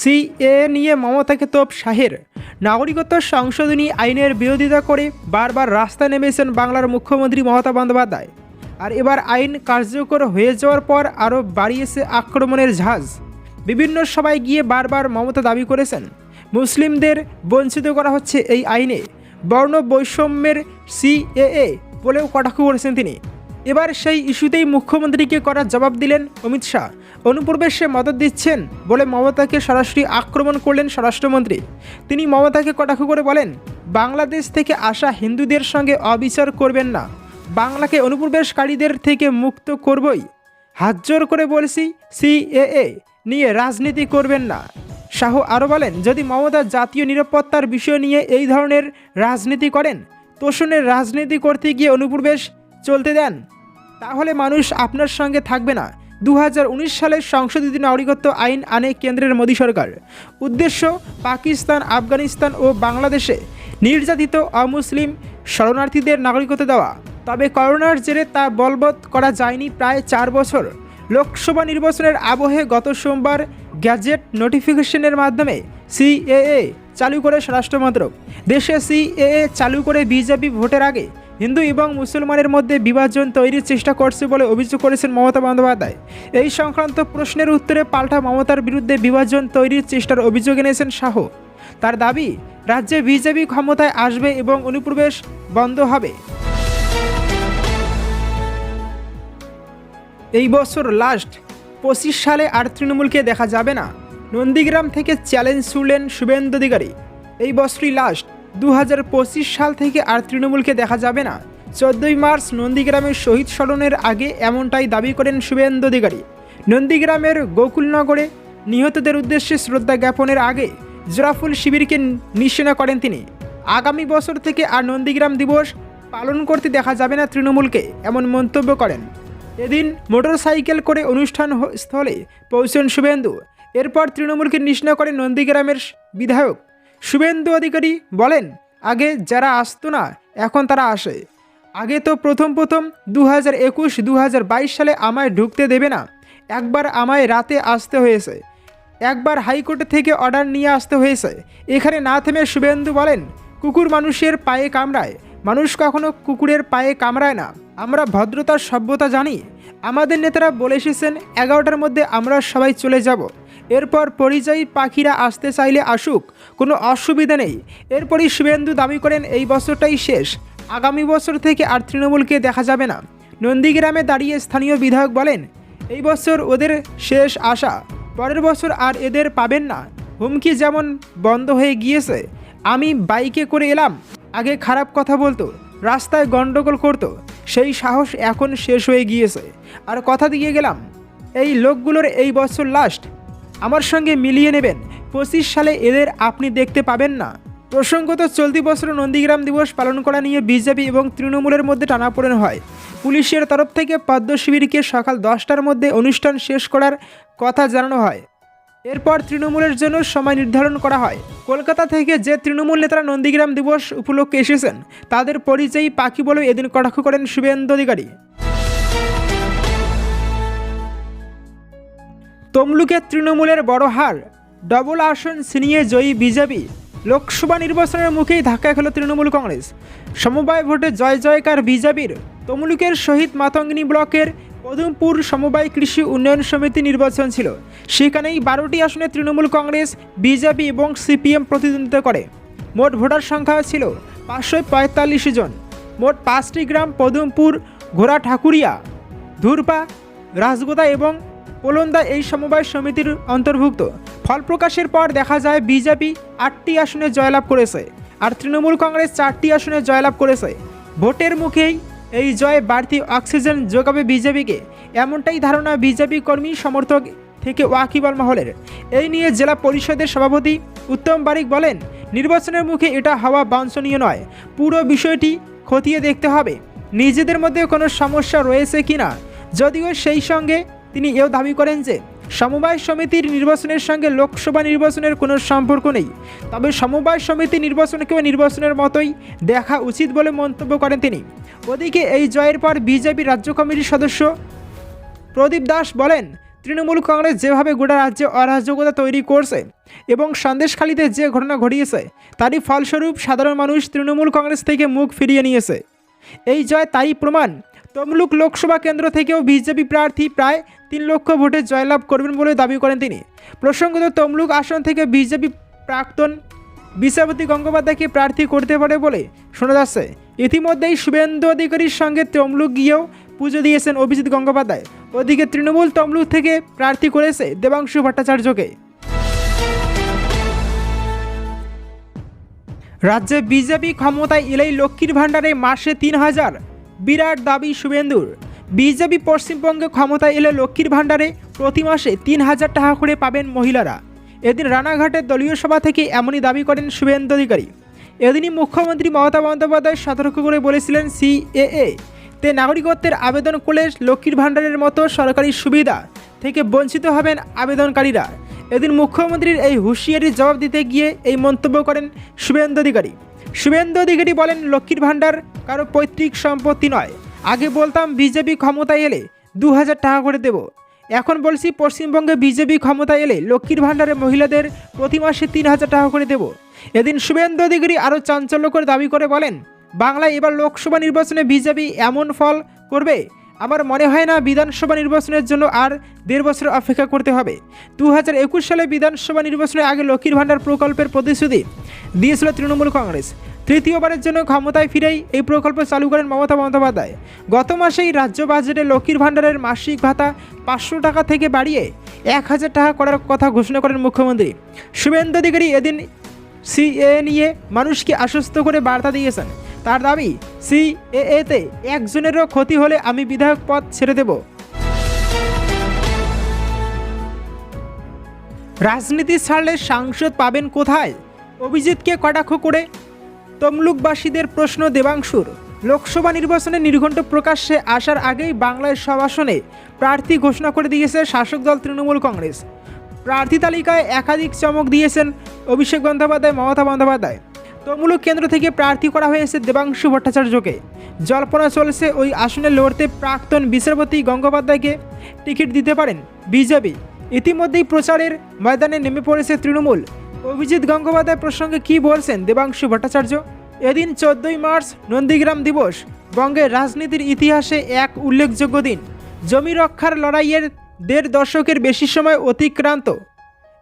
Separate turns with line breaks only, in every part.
CA নিয়ে মমতাকে তোপ শাহের। নাগরিকত্ব সংশোধনী আইনের বিরোধিতা করে বারবার রাস্তায় নেমেছেন বাংলার মুখ্যমন্ত্রী মমতা বন্দ্যোপাধ্যায়। আর এবার আইন কার্যকর হয়ে যাওয়ার পর আরও বাড়িয়েছে আক্রমণের ঝাঁজ। বিভিন্ন সভায় গিয়ে বারবার মমতা দাবি করেছেন। মুসলিমদের বঞ্চিত করা হচ্ছে এই আইনে। বর্ণ বৈষম্যের সিএএ বলেও কটাক্ষ করেছেন তিনি। এবার সেই ইস্যুতেই মুখ্যমন্ত্রীকে করার জবাব দিলেন অমিত শাহ। অনুপ্রবেশে মদত দিচ্ছেন বলে মমতাকে সরাসরি আক্রমণ করলেন স্বরাষ্ট্রমন্ত্রী। তিনি মমতাকে কটাক্ষ করে বলেন, বাংলাদেশ থেকে আসা হিন্দুদের সঙ্গে অবিচার করবেন না। বাংলাকে অনুপ্রবেশকারীদের থেকে মুক্ত করবই। হাত করে বলছি, সিএএ নিয়ে রাজনীতি করবেন না। শাহ আরও বলেন, যদি মমতা জাতীয় নিরাপত্তার বিষয় নিয়ে এই ধরনের রাজনীতি করেন, তোষণের রাজনীতি করতে গিয়ে অনুপ্রবেশ চলতে দেন। তাহলে মানুষ আপনার সঙ্গে থাকবে না। দু সালের সংশোধিত নাগরিকত্ব আইন আনে কেন্দ্রের মোদী সরকার। উদ্দেশ্য, পাকিস্তান, আফগানিস্তান ও বাংলাদেশে নির্যাতিত অমুসলিম শরণার্থীদের নাগরিকত্ব দেওয়া। তবে করোনার জেরে তা বলবৎ করা যায়নি প্রায় চার বছর। লোকসভা নির্বাচনের আবহে গত সোমবার গ্যাজেট নোটিফিকেশনের মাধ্যমে সিএএ চালু করে স্বরাষ্ট্র মন্ত্রক দেশে সিএএ চালু করে বিজেপি ভোটের আগে হিন্দু এবং মুসলমানের মধ্যে বিভাজন তৈরির চেষ্টা করছে বলে অভিযোগ করেছেন মমতা বন্দ্যোপাধ্যায়। এই সংক্রান্ত প্রশ্নের উত্তরে পাল্টা মমতার বিরুদ্ধে বিভাজন তৈরির চেষ্টার অভিযোগ এনেছেন শাহ। তার দাবি, রাজ্যে বিজেপি ক্ষমতায় আসবে এবং অনুপ্রবেশ বন্ধ হবে। এই বছর লাস্ট পঁচিশ সালে আর তৃণমূলকে দেখা যাবে না। নন্দীগ্রাম থেকে চ্যালেঞ্জ ছুড়লেন শুভেন্দু অধিকারী। এই বছরই লাস্ট দু হাজার পঁচিশ সাল থেকে আর তৃণমূলকে দেখা যাবে না। চোদ্দই মার্চ নন্দীগ্রামের শহীদ স্মরণের আগে এমনটাই দাবি করেন শুভেন্দু অধিকারী। নন্দীগ্রামের গোকুলনগরে নিহতদের উদ্দেশ্যে শ্রদ্ধা জ্ঞাপনের আগে জোরাফুল শিবিরকে নিশানা করেন তিনি। আগামী বছর থেকে আর নন্দীগ্রাম দিবস পালন করতে দেখা যাবে না তৃণমূলকে, এমন মন্তব্য করেন। এদিন মোটরসাইকেল করে অনুষ্ঠান স্থলে পৌঁছন শুভেন্দু। এরপর তৃণমূলকে নিশানা করেন নন্দীগ্রামের বিধায়ক শুভেন্দু অধিকারী বলেন, আগে যারা আসতো না, এখন তারা আসে। আগে তো প্রথম প্রথম দু হাজার একুশ দু হাজার বাইশ সালে আমায় ঢুকতে দেবে না। একবার আমায় রাতে আসতে হয়েছে। একবার হাইকোর্ট থেকে অর্ডার নিয়ে আসতে হয়েছে। এখানে না থেমে শুভেন্দু বলেন, কুকুর মানুষের পায়ে কামড়ায়। মানুষ কখনো কুকুরের পায়ে কামড়ায় না। আমরা ভদ্রতার সভ্যতা জানি। আমাদের নেতারা বলে এসেছেন, এগারোটার মধ্যে আমরা সবাই চলে যাব। এরপর পরিযায়ী পাখিরা আসতে চাইলে আসুক, কোনো অসুবিধা নেই। এরপরই শুভেন্দু দাবি করেন এই বছরটাই শেষ। আগামী বছর থেকে আর তৃণমূলকে দেখা যাবে না। নন্দীগ্রামে দাঁড়িয়ে স্থানীয় বিধায়ক বলেন, এই বছর ওদের শেষ আশা, পরের বছর আর এদের পাবেন না। হুমকি যেমন বন্ধ হয়ে গিয়েছে, আমি বাইকে করে এলাম। আগে খারাপ কথা বলতো, রাস্তায় গণ্ডগোল করতো, সেই সাহস এখন শেষ হয়ে গিয়েছে। আর কথা দিয়ে গেলাম, এই লোকগুলোর এই বছর লাস্ট আমার সঙ্গে মিলিয়ে নেবেন। পঁচিশ সালে এদের আপনি দেখতে পাবেন না। প্রসঙ্গত, চলতি বছর নন্দীগ্রাম দিবস পালন করা নিয়ে বিজেপি এবং তৃণমূলের মধ্যে টানাপোড়েন হয়। পুলিশের তরফ থেকে পদ্ম শিবিরকে সকাল দশটার মধ্যে অনুষ্ঠান শেষ করার কথা জানানো হয়। এরপর তৃণমূলের জন্য সময় নির্ধারণ করা হয়। কলকাতা থেকে যে তৃণমূল নেতারা নন্দীগ্রাম দিবস উপলক্ষে এসেছেন, তাদের পরিচয়ী পাখি বলে এদিন কটাক্ষ করেন শুভেন্দু অধিকারী। তমলুকে তৃণমূলের বড় হার। ডবল আসন ছিনিয়ে জয়ী বিজেপি লোকসভা নির্বাচনের মুখেই ধাক্কা খেল তৃণমূল কংগ্রেস। সমবায় ভোটে জয় জয়কার বিজেপির তমলুকের শহীদ মাতঙ্গিনী ব্লকের পদমপুর সমবায় কৃষি উন্নয়ন সমিতি নির্বাচন ছিল। সেখানেই বারোটি আসনে তৃণমূল কংগ্রেস বিজেপি এবং সিপিএম প্রতিদ্বন্দ্বিতা করে। মোট ভোটার সংখ্যা ছিল পাঁচশো পঁয়তাল্লিশ জন। মোট পাঁচটি গ্রাম পদমপুর, ঘোড়া ঠাকুরিয়া, ধুরপা, রাজগোদা এবং পোলন্দা এই সমবায় সমিতির অন্তর্ভুক্ত। ফল প্রকাশের পর দেখা যায় বিজেপি আটটি আসনে জয়লাভ করেছে আর তৃণমূল কংগ্রেস চারটি আসনে জয়লাভ করেছে। ভোটের মুখেই এই জয় বাড়তি অক্সিজেন যোগাবে বিজেপিকে। এমনটাই ধারণা বিজেপি কর্মী সমর্থক থেকে ওয়াকিবল মহলের। এই নিয়ে জেলা পরিষদের সভাপতি উত্তম বারিক বলেন, নির্বাচনের মুখে এটা হওয়া বাঞ্ছনীয় নয়। পুরো বিষয়টি খতিয়ে দেখতে হবে। নিজেদের মধ্যে কোনো সমস্যা রয়েছে কিনা? যদিও সেই সঙ্গে তিনি এও দাবি করেন যে সমবায় সমিতির নির্বাচনের সঙ্গে লোকসভা নির্বাচনের কোনো সম্পর্ক নেই। তবে সমবায় সমিতি নির্বাচনকেও নির্বাচনের মতোই দেখা উচিত বলে মন্তব্য করেন তিনি। ওদিকে এই জয়ের পর বিজেপি রাজ্য কমিটির সদস্য প্রদীপ দাস বলেন, তৃণমূল কংগ্রেস যেভাবে গোটা রাজ্যে অরাজকতা তৈরি করছে এবং সন্দেশখালিতে যে ঘটনা ঘটিয়েছে, তারই ফলস্বরূপ সাধারণ মানুষ তৃণমূল কংগ্রেস থেকে মুখ ফিরিয়ে নিয়েছে। এই জয় তাই প্রমাণ তমলুক লোকসভা কেন্দ্র থেকেও বিজেপি প্রার্থী প্রায় তিন লক্ষ ভোটে জয়লাভ করবেন বলে দাবি করেন তিনি। প্রসঙ্গত, তমলুক আসন থেকে বিজেপি প্রাক্তন বিচারপতি গঙ্গোপাধ্যায়কে প্রার্থী করতে পারে বলে শোনা যাচ্ছে। ইতিমধ্যেই শুভেন্দু অধিকারীর সঙ্গে তমলুক গিয়েও পুজো দিয়েছেন অভিজিৎ গঙ্গোপাধ্যায়। ওদিকে তৃণমূল তমলুক থেকে প্রার্থী করেছে দেবাংশু ভট্টাচার্যকে। রাজ্যে বিজেপি ক্ষমতায় এলেই লক্ষ্মীর ভাণ্ডারে মাসে তিন হাজার বিরাট দাবি শুভেন্দুর। বিজেপি পশ্চিমবঙ্গে ক্ষমতায় এলে লক্ষ্মীর ভাণ্ডারে প্রতি মাসে তিন হাজার টাকা করে পাবেন মহিলারা। এদিন রানাঘাটের দলীয় সভা থেকে এমনই দাবি করেন শুভেন্দু অধিকারী। এদিনই মুখ্যমন্ত্রী মমতা বন্দ্যোপাধ্যায় সতর্ক করে বলেছিলেন সিএএ তে নাগরিকত্বের আবেদন করলে লক্ষ্মীর ভাণ্ডারের মতো সরকারি সুবিধা থেকে বঞ্চিত হবেন আবেদনকারীরা। এদিন মুখ্যমন্ত্রীর এই হুঁশিয়ারির জবাব দিতে গিয়ে এই মন্তব্য করেন শুভেন্দু অধিকারী। শুভেন্দু অধিকারী বলেন, লক্ষ্মীর ভাণ্ডার কারও পৈতৃক সম্পত্তি নয়। আগে বলতাম বিজেপি ক্ষমতায় এলে দু হাজার টাকা করে দেব। এখন বলছি পশ্চিমবঙ্গে বিজেপি ক্ষমতায় এলে লক্ষ্মীর ভাণ্ডারে মহিলাদের প্রতি মাসে তিন হাজার টাকা করে দেব। এদিন শুভেন্দু অধিকারী আরও চাঞ্চল্যকর দাবি করে বলেন, বাংলায় এবার লোকসভা নির্বাচনে বিজেপি এমন ফল করবে আমার মনে হয় না বিধানসভা নির্বাচনের জন্য আর দেড় বছর অপেক্ষা করতে হবে। দু হাজার একুশ সালে বিধানসভা নির্বাচনের আগে লক্ষ্মীর ভাণ্ডার প্রকল্পের প্রতিশ্রুতি দিয়েছিল তৃণমূল কংগ্রেস। তৃতীয়বারের জন্য ক্ষমতায় ফিরেই এই প্রকল্প চালু করেন মমতা বন্দ্যোপাধ্যায়। গত মাসেই রাজ্য বাজেটে লক্ষ্মীর ভাণ্ডারের মাসিক ভাতা পাঁচশো টাকা থেকে বাড়িয়ে এক হাজার টাকা করার কথা ঘোষণা করেন মুখ্যমন্ত্রী। শুভেন্দু অধিকারী এদিন সিএ নিয়ে মানুষকে আশ্বস্ত করে বার্তা দিয়েছেন। তার দাবি সিএএতে একজনেরও ক্ষতি হলে আমি বিধায়ক পদ ছেড়ে দেব। রাজনীতি ছাড়লে সাংসদ পাবেন কোথায়? অভিজিৎকে কটাক্ষ করে তমলুকবাসীদের প্রশ্ন দেবাংশুর। লোকসভা নির্বাচনে নির্ঘণ্ট প্রকাশ্যে আসার আগেই বাংলায় সব আসনে প্রার্থী ঘোষণা করে দিয়েছে শাসক দল তৃণমূল কংগ্রেস। প্রার্থী তালিকায় একাধিক চমক দিয়েছেন অভিষেক বন্দ্যোপাধ্যায়, মমতা বন্দ্যোপাধ্যায়। তমলুক কেন্দ্র থেকে প্রার্থী করা হয়েছে দেবাংশু ভট্টাচার্যকে। জল্পনা চলছে ওই আসনে লড়তে প্রাক্তন বিচারপতি গঙ্গোপাধ্যায়কে টিকিট দিতে পারেন বিজেপি। ইতিমধ্যেই প্রচারের ময়দানে নেমে পড়েছে তৃণমূল। অভিজিৎ গঙ্গোপাধ্যায় প্রসঙ্গে কী বলছেন দেবাংশু ভট্টাচার্য? এদিন চোদ্দই মার্চ নন্দীগ্রাম দিবস বঙ্গের রাজনীতির ইতিহাসে এক উল্লেখযোগ্য দিন। জমি রক্ষার লড়াইয়ের দেড় দশকের বেশি সময় অতিক্রান্ত।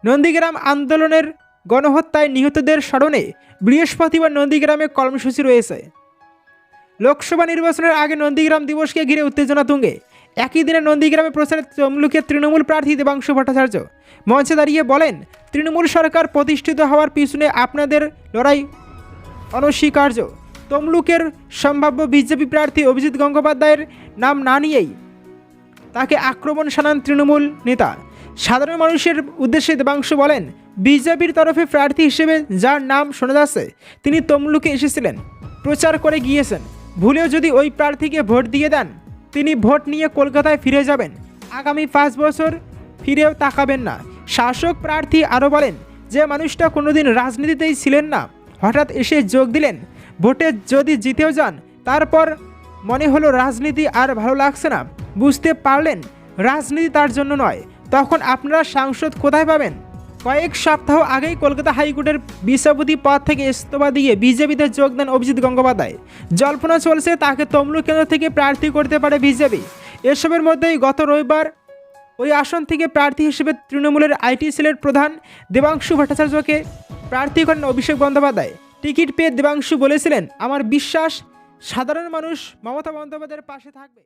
নন্দীগ্রাম আন্দোলনের গণহত্যায় নিহতদের স্মরণে বৃহস্পতিবার নন্দীগ্রামে কর্মসূচি রয়েছে। লোকসভা নির্বাচনের আগে নন্দীগ্রাম দিবসকে ঘিরে উত্তেজনা তুঙ্গে। একই দিনে নন্দীগ্রামে প্রচারে তমলুকের তৃণমূল প্রার্থী দেবাংশু ভট্টাচার্য মঞ্চে দাঁড়িয়ে বলেন, তৃণমূল সরকার প্রতিষ্ঠিত হওয়ার পিছনে আপনাদের লড়াই অনস্বীকার্য। তমলুকের সম্ভাব্য বিজেপি প্রার্থী অভিজিৎ গঙ্গোপাধ্যায়ের নাম না নিয়েই তাকে আক্রমণ শানান তৃণমূল নেতা। সাধারণ মানুষের উদ্দেশ্যে দেবাংশু বলেন, বিজেপির তরফে প্রার্থী হিসেবে যার নাম শোনা যাচ্ছে, তিনি তমলুকে এসেছিলেন, প্রচার করে গিয়েছেন। ভুলেও যদি ওই প্রার্থীকে ভোট দিয়ে দেন, তিনি ভোট নিয়ে কলকাতায় ফিরে যাবেন। আগামী পাঁচ বছর ফিরেও তাকাবেন না। শাসক প্রার্থী আরও বলেন, যে মানুষটা কোনোদিন রাজনীতিতেই ছিলেন না, হঠাৎ এসে যোগ দিলেন। ভোটে যদি জিতেও যান, তারপর মনে হলো রাজনীতি আর ভালো লাগছে না। বুঝতে পারলেন, রাজনীতি তার জন্য নয় তখন আপনারা সাংসদ কোথায় পাবেন? কয়েক সপ্তাহ আগেই কলকাতা হাইকোর্টের বিচারপতি পদ থেকে ইস্তফা দিয়ে বিজেপিতে যোগ দেন অভিজিৎ গঙ্গোপাধ্যায়। জল্পনা চলছে তাকে তমলুক কেন্দ্র থেকে প্রার্থী করতে পারে বিজেপি। এসবের মধ্যেই গত রবিবার ওই আসন থেকে প্রার্থী হিসেবে তৃণমূলের আইটি সেলের প্রধান দেবাংশু ভট্টাচার্যকে প্রার্থী করেন অভিষেক বন্দ্যোপাধ্যায়। টিকিট পেয়ে দেবাংশু বলেছিলেন, আমার বিশ্বাস, সাধারণ মানুষ মমতা বন্দ্যোপাধ্যায়ের পাশে থাকবে।